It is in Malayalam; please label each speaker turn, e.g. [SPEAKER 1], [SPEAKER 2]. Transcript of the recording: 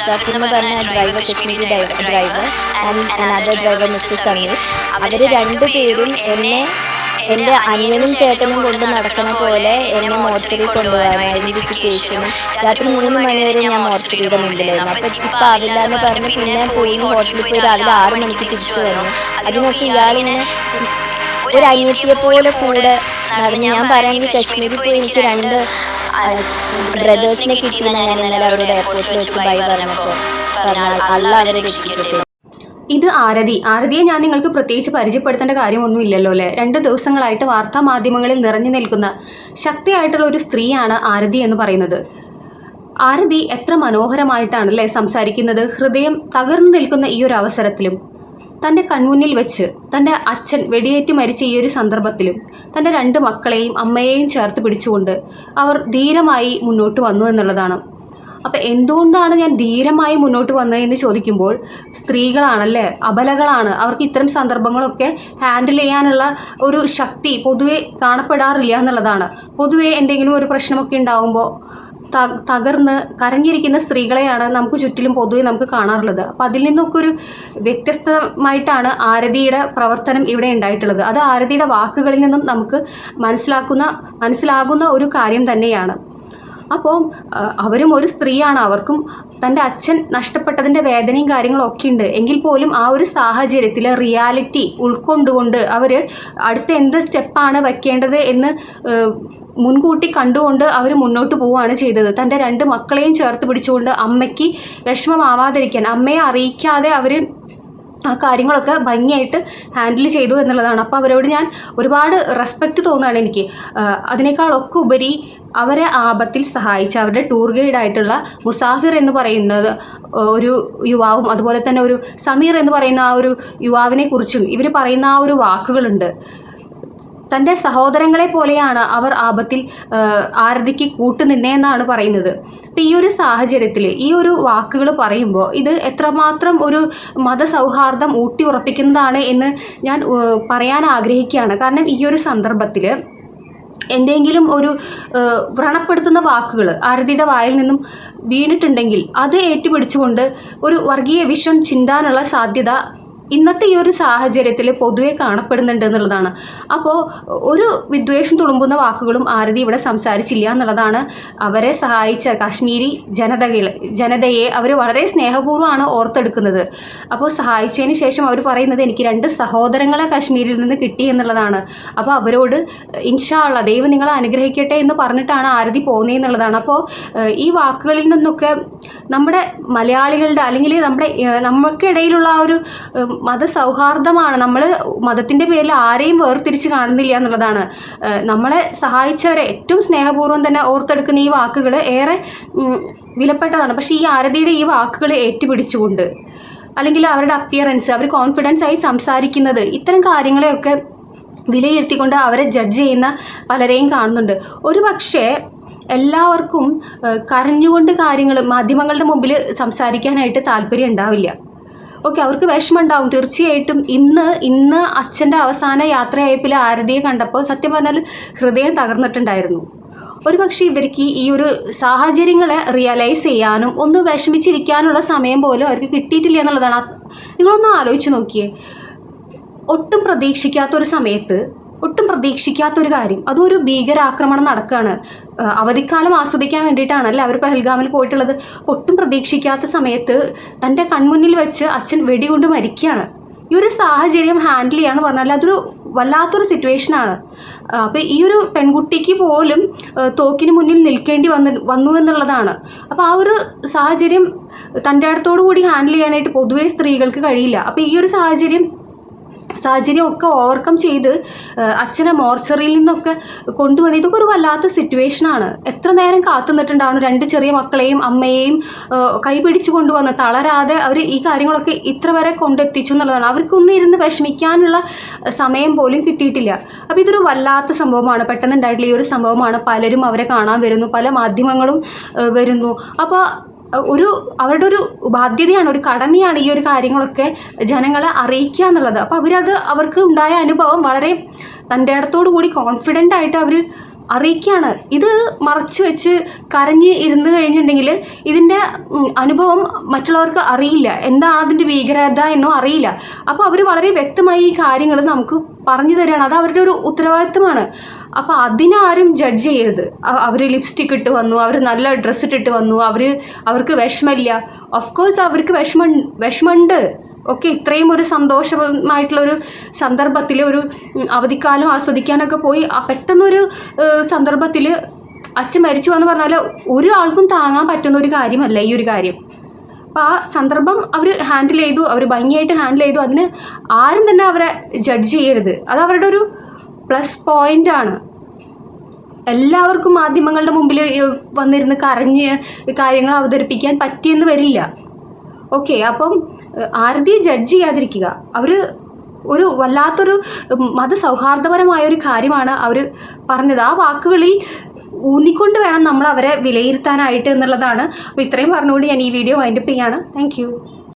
[SPEAKER 1] എന്ന് പറഞ്ഞ driver Kashmiri driver and another driver mister Sameer അവർ രണ്ടുപേരും എന്നെ എന്റെ അനിയനും ചേട്ടനും കൊണ്ട് നടക്കുന്ന പോലെ എന്നെ മോർച്ചറി കൊണ്ടുപോകാൻ ഐഡന്റിഫിക്കേഷനും രാത്രി മൂന്ന് മണി വരെ ഞാൻ മോർച്ചറിയുടെ മുമ്പിലായിരുന്നു അപ്പം ഇപ്പം ആവില്ല എന്ന് പറഞ്ഞ് പിന്നെ പോയി ഹോട്ടലിൽ പോയി രാവിലെ ആറ് മണിക്ക് തിരിച്ചു വന്നു. അതിനൊക്കെ ഇയാളിങ്ങനെ ഒരു അനിയത്തിയെ പോലെ കൂടെ നടന്ന് ഞാൻ പറയുന്നത് കശ്മീരിൽ പോയി എനിക്ക് രണ്ട് ബ്രദേഴ്സിനെ കിട്ടിയെന്ന് ഞാൻ ഇന്നലെ അവരുടെ എയർപോർട്ടിൽ വെച്ച് ബൈ പറഞ്ഞപ്പോൾ അല്ല അവരെ
[SPEAKER 2] ഇത് ആരതി. ആരതിയെ ഞാൻ നിങ്ങൾക്ക് പ്രത്യേകിച്ച് പരിചയപ്പെടുത്തേണ്ട കാര്യമൊന്നും ഇല്ലല്ലോ അല്ലേ? രണ്ട് ദിവസങ്ങളായിട്ട് വാർത്താ മാധ്യമങ്ങളിൽ നിറഞ്ഞു നിൽക്കുന്ന ശക്തിയായിട്ടുള്ള ഒരു സ്ത്രീയാണ് ആരതി എന്ന് പറയുന്നത്. ആരതി എത്ര മനോഹരമായിട്ടാണ് അല്ലേ സംസാരിക്കുന്നത്? ഹൃദയം തകർന്നു നിൽക്കുന്ന ഈ ഒരു അവസരത്തിലും. തന്റെ കൺമുന്നിൽ വെച്ച് തന്റെ അച്ഛൻ വെടിയേറ്റ് മരിച്ച ഈ ഒരു സന്ദർഭത്തിലും തന്റെ രണ്ട് മക്കളെയും അമ്മയെയും ചേർത്ത് പിടിച്ചുകൊണ്ട് അവർ ധീരമായി മുന്നോട്ട് വന്നു എന്നുള്ളതാണ്. അപ്പം എന്തുകൊണ്ടാണ് ഞാൻ ധീരമായി മുന്നോട്ട് വന്നതെന്ന് ചോദിക്കുമ്പോൾ സ്ത്രീകളാണല്ലേ അബലകളാണ്. അവർക്ക് ഇത്തരം സന്ദർഭങ്ങളൊക്കെ ഹാൻഡിൽ ചെയ്യാനുള്ള ഒരു ശക്തി പൊതുവെ കാണപ്പെടാറില്ല എന്നുള്ളതാണ്. പൊതുവെ എന്തെങ്കിലും ഒരു പ്രശ്നമൊക്കെ ഉണ്ടാകുമ്പോൾ തകർന്ന് കരഞ്ഞിരിക്കുന്ന സ്ത്രീകളെയാണ് നമുക്ക് ചുറ്റിലും പൊതുവെ നമുക്ക് കാണാറുള്ളത്. അപ്പം അതിൽ നിന്നൊക്കെ ഒരു വ്യത്യസ്തമായിട്ടാണ് ആരതിയുടെ പ്രവർത്തനം ഇവിടെ ഉണ്ടായിട്ടുള്ളത്. അത് ആരതിയുടെ വാക്കുകളിൽ നിന്നും നമുക്ക് മനസ്സിലാക്കുന്ന മനസ്സിലാകുന്ന ഒരു കാര്യം തന്നെയാണ്. അപ്പോൾ അവരും ഒരു സ്ത്രീയാണ്. അവർക്കും തന്റെ അച്ഛൻ നഷ്ടപ്പെട്ടതിന്റെ വേദനയും കാര്യങ്ങളും ഒക്കെ ഉണ്ട് എങ്കിൽ പോലും ആ ഒരു സാഹചര്യത്തിൽ റിയാലിറ്റി ഉൾക്കൊണ്ടുകൊണ്ട് അവർ അടുത്ത എന്ത് സ്റ്റെപ്പാണ് വയ്ക്കേണ്ടത് എന്ന് മുൻകൂട്ടി കണ്ടുകൊണ്ട് അവർ മുന്നോട്ട് പോവുകയാണ് ചെയ്തത്. തന്റെ രണ്ട് മക്കളെയും ചേർത്ത് പിടിച്ചുകൊണ്ട് അമ്മയ്ക്ക് വിഷമമാവാതിരിക്കാൻ അമ്മയെ അറിയിക്കാതെ അവർ ആ കാര്യങ്ങളൊക്കെ ഭംഗിയായിട്ട് ഹാൻഡിൽ ചെയ്തു എന്നുള്ളതാണ്. അപ്പോൾ അവരോട് ഞാൻ ഒരുപാട് റെസ്പെക്റ്റ് തോന്നുകയാണ് എനിക്ക്. അതിനേക്കാളൊക്കെ ഉപരി അവരെ ആപത്തിൽ സഹായിച്ച അവരുടെ ടൂർ ഗൈഡായിട്ടുള്ള മുസാഫിർ എന്ന് പറയുന്നത് ഒരു യുവാവും അതുപോലെ തന്നെ ഒരു സമീർ എന്ന് പറയുന്ന ആ ഒരു യുവാവിനെ കുറിച്ചും ഇവർ പറയുന്ന ആ ഒരു വാക്കുകളുണ്ട്. തന്റെ സഹോദരങ്ങളെ പോലെയാണ് അവർ ആപത്തിൽ ആരതിക്ക് കൂട്ടുനിന്നേന്നാണ് പറയുന്നത്. അപ്പം ഈ ഒരു സാഹചര്യത്തിൽ ഈ ഒരു വാക്കുകൾ പറയുമ്പോൾ ഇത് എത്രമാത്രം ഒരു മതസൗഹാർദ്ദം ഊട്ടി ഉറപ്പിക്കുന്നതാണ് എന്ന് ഞാൻ പറയാൻ ആഗ്രഹിക്കുകയാണ്. കാരണം ഈ ഒരു സന്ദർഭത്തിൽ എന്തെങ്കിലും ഒരു വ്രണപ്പെടുത്തുന്ന വാക്കുകൾ ആരതിയുടെ വായിൽ നിന്നും വീണിട്ടുണ്ടെങ്കിൽ അത് ഏറ്റുപിടിച്ചുകൊണ്ട് ഒരു വർഗീയ വിഷം ചിന്താനുള്ള സാധ്യത ഇന്നത്തെ ഈ ഒരു സാഹചര്യത്തിൽ പൊതുവെ കാണപ്പെടുന്നുണ്ട് എന്നുള്ളതാണ്. അപ്പോൾ ഒരു വിദ്വേഷം തുളുമ്പുന്ന വാക്കുകളും ആരതി ഇവിടെ സംസാരിച്ചില്ല എന്നുള്ളതാണ് അവരെ സഹായിച്ച കാശ്മീരി ജനതകൾ ജനതയെ അവർ വളരെ സ്നേഹപൂർവമാണ് ഓർത്തെടുക്കുന്നത്. അപ്പോൾ സഹായിച്ചതിന് ശേഷം അവർ പറയുന്നത് എനിക്ക് രണ്ട് സഹോദരങ്ങളെ കാശ്മീരിൽ നിന്ന് കിട്ടി എന്നുള്ളതാണ്. അപ്പോൾ അവരോട് ഇൻഷാള്ള ദൈവം നിങ്ങളെ അനുഗ്രഹിക്കട്ടെ എന്ന് പറഞ്ഞിട്ടാണ് ആരതി പോകുന്നതെന്നുള്ളതാണ് അപ്പോൾ ഏഹ്, ഈ വാക്കുകളിൽ നിന്നൊക്കെ നമ്മുടെ മലയാളികളുടെ അല്ലെങ്കിൽ നമ്മുടെ നമുക്കിടയിലുള്ള ആ ഒരു മതസൗഹാർദ്ദമാണ്. നമ്മൾ മതത്തിന്റെ പേരിൽ ആരെയും വേർതിരിച്ച് കാണുന്നില്ല എന്നുള്ളതാണ്. നമ്മളെ സഹായിച്ചവരെ ഏറ്റവും സ്നേഹപൂർവം തന്നെ ഓർത്തെടുക്കുന്ന ഈ വാക്കുകൾ ഏറെ വിലപ്പെട്ടതാണ്. പക്ഷേ ഈ ആരതിയുടെ ഈ വാക്കുകൾ ഏറ്റുപിടിച്ചുകൊണ്ട് അല്ലെങ്കിൽ അവരുടെ അപ്പിയറൻസ് അവർ കോൺഫിഡൻസ് ആയി സംസാരിക്കുന്നത് ഇത്തരം കാര്യങ്ങളെയൊക്കെ വിലയിരുത്തിക്കൊണ്ട് അവരെ ജഡ്ജ് ചെയ്യുന്ന പലരെയും കാണുന്നുണ്ട്. ഒരു പക്ഷേ എല്ലാവർക്കും കരഞ്ഞുകൊണ്ട് കാര്യങ്ങൾ മാധ്യമങ്ങളുടെ മുമ്പിൽ സംസാരിക്കാനായിട്ട് താല്പര്യം ഉണ്ടാവില്ല. ഓക്കെ അവർക്ക് വിഷമം ഉണ്ടാവും തീർച്ചയായിട്ടും ഇന്ന് ഇന്ന് അച്ഛന്റെ അവസാന യാത്രയായപ്പിൽ ആരതിയെ കണ്ടപ്പോൾ സത്യം പറഞ്ഞാൽ ഹൃദയം തകർന്നിട്ടുണ്ടായിരുന്നു. ഒരു പക്ഷേ ഇവർക്ക് ഈ ഒരു സാഹചര്യങ്ങളെ റിയലൈസ് ചെയ്യാനും ഒന്ന് വിഷമിച്ചിരിക്കാനുള്ള സമയം പോലും അവർക്ക് കിട്ടിയിട്ടില്ല എന്നുള്ളതാണ്. നിങ്ങളൊന്ന് ആലോചിച്ച് നോക്കിയേ. ഒട്ടും പ്രതീക്ഷിക്കാത്തൊരു സമയത്ത് ഒട്ടും പ്രതീക്ഷിക്കാത്തൊരു കാര്യം. അതും ഒരു ഭീകരാക്രമണം നടക്കുകയാണ് അവധിക്കാലം ആസ്വദിക്കാൻ വേണ്ടിയിട്ടാണല്ലേ അവർ പെഹൽഗാമിൽ പോയിട്ടുള്ളത്. ഒട്ടും പ്രതീക്ഷിക്കാത്ത സമയത്ത് തന്റെ കൺമുന്നിൽ വെച്ച് അച്ഛൻ വെടികൊണ്ട് മരിക്കുകയാണ്. ഈ ഒരു സാഹചര്യം ഹാൻഡിൽ ചെയ്യാന്ന് പറഞ്ഞാൽ അതൊരു വല്ലാത്തൊരു സിറ്റുവേഷനാണ്. അപ്പോൾ ഈ ഒരു പെൺകുട്ടിക്ക് പോലും തോക്കിന് മുന്നിൽ നിൽക്കേണ്ടി വന്ന് വന്നു എന്നുള്ളതാണ്. അപ്പോൾ ആ ഒരു സാഹചര്യം തന്റെ അടുത്തോടു കൂടി ഹാൻഡിൽ ചെയ്യാനായിട്ട് പൊതുവേ സ്ത്രീകൾക്ക് കഴിയില്ല. അപ്പോൾ ഈ ഒരു സാഹചര്യം സാഹചര്യം ഒക്കെ ഓവർകം ചെയ്ത് അച്ഛനെ മോർച്ചറിയിൽ നിന്നൊക്കെ കൊണ്ടുവന്ന് ഇതൊക്കെ ഒരു വല്ലാത്ത സിറ്റുവേഷനാണ് എത്ര നേരം കാത്തു നിന്നിട്ടുണ്ടാവണം രണ്ട് ചെറിയ മക്കളെയും അമ്മയെയും കൈപിടിച്ചു കൊണ്ടുവന്ന് തളരാതെ അവർ ഈ കാര്യങ്ങളൊക്കെ ഇത്ര വരെ കൊണ്ടെത്തിച്ചു എന്നുള്ളതാണ്. അവർക്കൊന്നും ഇരുന്ന് വിഷമിക്കാനുള്ള സമയം പോലും കിട്ടിയിട്ടില്ല. അപ്പോൾ ഇതൊരു വല്ലാത്ത സംഭവമാണ്. പെട്ടെന്നുണ്ടായിട്ടുള്ള ഈ ഒരു സംഭവമാണ്. പലരും അവരെ കാണാൻ വരുന്നു. പല മാധ്യമങ്ങളും വരുന്നു. അപ്പോൾ ഒരു അവരുടെ ഒരു ബാധ്യതയാണ് ഒരു കടമയാണ് ഈ ഒരു കാര്യങ്ങളൊക്കെ ജനങ്ങളെ അറിയിക്കുക എന്നുള്ളത്. അപ്പോൾ അവരത് അവർക്ക് ഉണ്ടായ അനുഭവം വളരെ തന്റെ അടുത്തോടു കൂടി കോൺഫിഡന്റ് ആയിട്ട് അവർ അറിയിക്കുകയാണ്. ഇത് മറച്ചു വെച്ച് കരഞ്ഞ് ഇരുന്ന് കഴിഞ്ഞിട്ടുണ്ടെങ്കിൽ ഇതിന്റെ അനുഭവം മറ്റുള്ളവർക്ക് അറിയില്ല. എന്താണ് അതിന്റെ ഭീകരത എന്നോ അറിയില്ല. അപ്പോൾ അവർ വളരെ വ്യക്തമായി ഈ കാര്യങ്ങൾ നമുക്ക് പറഞ്ഞു തരികയാണ്. അത് അവരുടെ ഒരു ഉത്തരവാദിത്വമാണ്. അപ്പോൾ അതിനാരും ജഡ്ജ് ചെയ്യരുത്. അവർ ലിപ്സ്റ്റിക് ഇട്ട് വന്നു അവർ നല്ല ഡ്രസ്സ് ഇട്ടിട്ട് വന്നു അവർ അവർക്ക് വിഷമമില്ല. ഓഫ് കോഴ്സ് അവർക്ക് വിഷമം വിഷമമുണ്ട്. ഓക്കെ ഇത്രയും ഒരു സന്തോഷമായിട്ടുള്ള ഒരു സന്ദർഭത്തിൽ ഒരു അവധിക്കാലം ആസ്വദിക്കാനൊക്കെ പോയി. ആ പെട്ടെന്നൊരു സന്ദർഭത്തിൽ അച്ഛൻ മരിച്ചു എന്ന് പറഞ്ഞാൽ ഒരു ആൾക്കും താങ്ങാൻ പറ്റുന്ന ഒരു കാര്യമല്ല ഈ ഒരു കാര്യം. അപ്പോൾ ആ സന്ദർഭം അവർ ഹാൻഡിൽ ചെയ്തു അവർ ഭംഗിയായിട്ട് ഹാൻഡിൽ ചെയ്തു. അതിന് ആരും തന്നെ അവരെ ജഡ്ജ് ചെയ്യരുത്. അത് അവരുടെ ഒരു പ്ലസ് പോയിന്റ് ആണ്. എല്ലാവർക്കും മാധ്യമങ്ങളുടെ മുമ്പിൽ വന്നിരുന്ന് കരഞ്ഞ് കാര്യങ്ങൾ അവതരിപ്പിക്കാൻ പറ്റിയെന്ന് വരില്ല. ഓക്കെ അപ്പം ആരതിയെ ജഡ്ജ് ചെയ്യാതിരിക്കുക. അവർ ഒരു വല്ലാത്തൊരു മതസൗഹാർദ്ദപരമായ ഒരു കാര്യമാണ് അവർ പറഞ്ഞത്. ആ വാക്കുകളിൽ ഊന്നിക്കൊണ്ട് വേണം നമ്മൾ അവരെ വിലയിരുത്താനായിട്ട് എന്നുള്ളതാണ്. അപ്പോൾ ഇത്രയും പറഞ്ഞുകൊണ്ട് ഞാൻ ഈ വീഡിയോ വൈൻഡപ്പ് ചെയ്യാണ്. താങ്ക്